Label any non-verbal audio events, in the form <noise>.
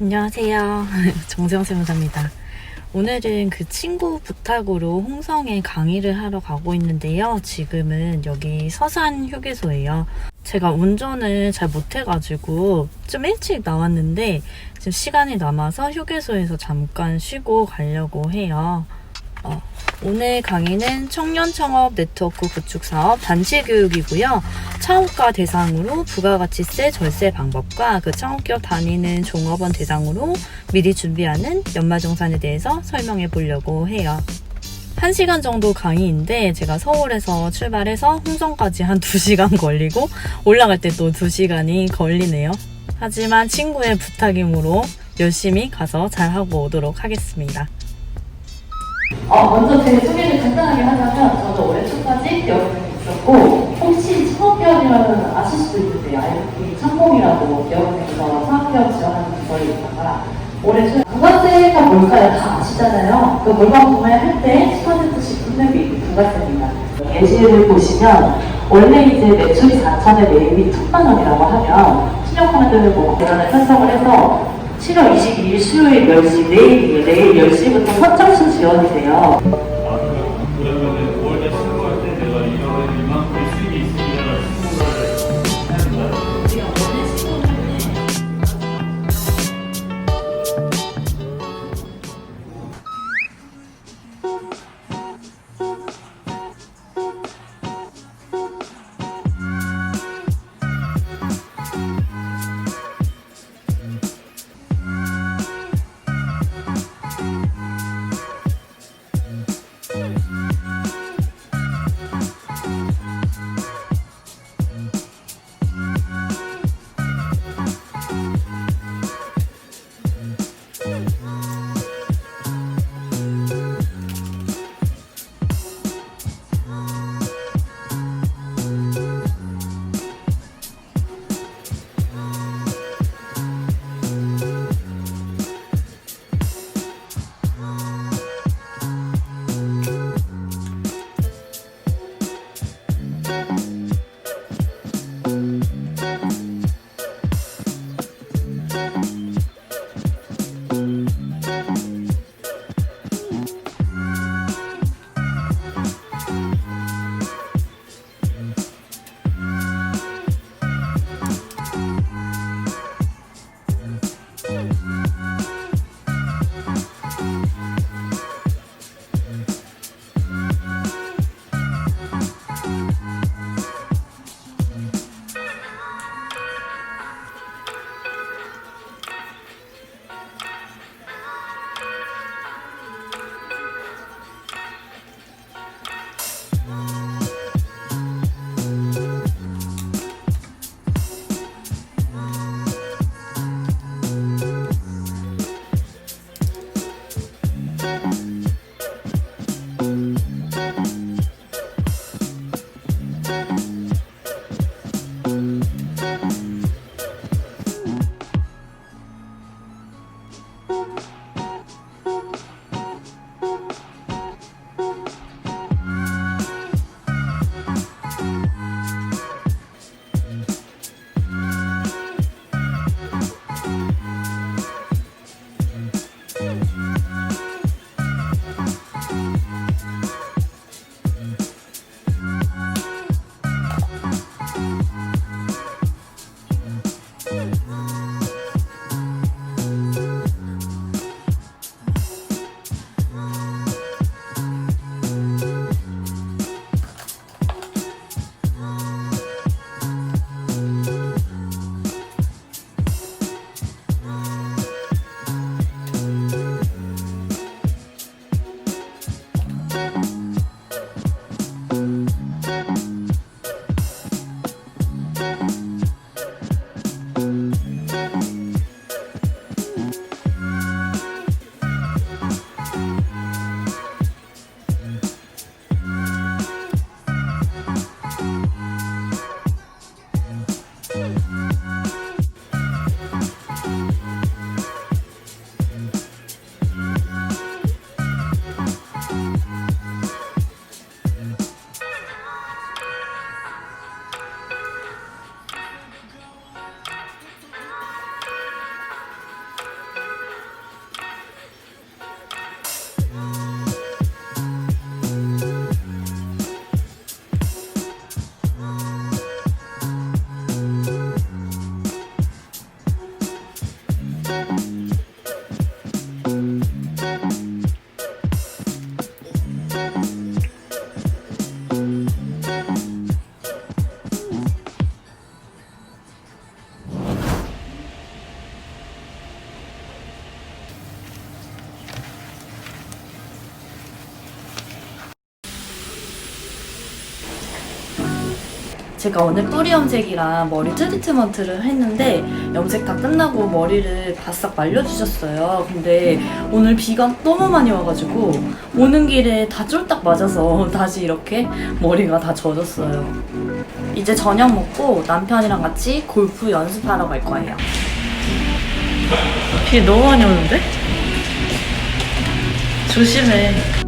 안녕하세요. <laughs> 정세영 세무사입니다. 오늘은 그 친구 부탁으로 홍성에 강의를 하러 가고 있는데요. 지금은 여기 서산 휴게소예요. 제가 운전을 잘 못해가지고 좀 일찍 나왔는데 지금 시간이 남아서 휴게소에서 잠깐 쉬고 가려고 해요. 어, 오늘 강의는 청년 창업 네트워크 구축 사업 단체 교육이고요. 창업가 대상으로 부가가치세 절세 방법과 그 창업기업 다니는 종업원 대상으로 미리 준비하는 연말정산에 대해서 설명해 보려고 해요. 1시간 정도 강의인데 제가 서울에서 출발해서 홍성까지 한 2시간 <laughs> 걸리고 올라갈 때 또 2시간이 걸리네요. 하지만 친구의 부탁이므로 열심히 가서 잘하고 오도록 하겠습니다. 어, 먼저 제 소개를 간단하게 하자면 저도 올해 초까지 기업에 있었고 혹시 창업기업이라면 아실 수도 있는데 IFP 창공이라고 기업에서 창업기업 지원하는 기관이 있다가 올해 초 부가세가 뭘까요? 다 아시잖아요. 그 물건 구매할 때 10%씩 분배비 부가세입니다. 예시를 보시면 원래 이제 매출이 4천에 매입이 1천만 원이라고 하면 신용카드를 뭐 계산을 편성을 해서 7월 22일 수요일 10시 내일이에요. 내일 10시부터 선착순 지원이세요. 제가 오늘 뿌리 염색이랑 머리 트리트먼트를 했는데 염색 다 끝나고 머리를 바싹 말려주셨어요. 근데 오늘 비가 너무 많이 와가지고 오는 길에 다 쫄딱 맞아서 <laughs> 다시 이렇게 머리가 다 젖었어요. 이제 저녁 먹고 남편이랑 같이 골프 연습하러 갈 거예요. 비 너무 많이 오는데? 조심해.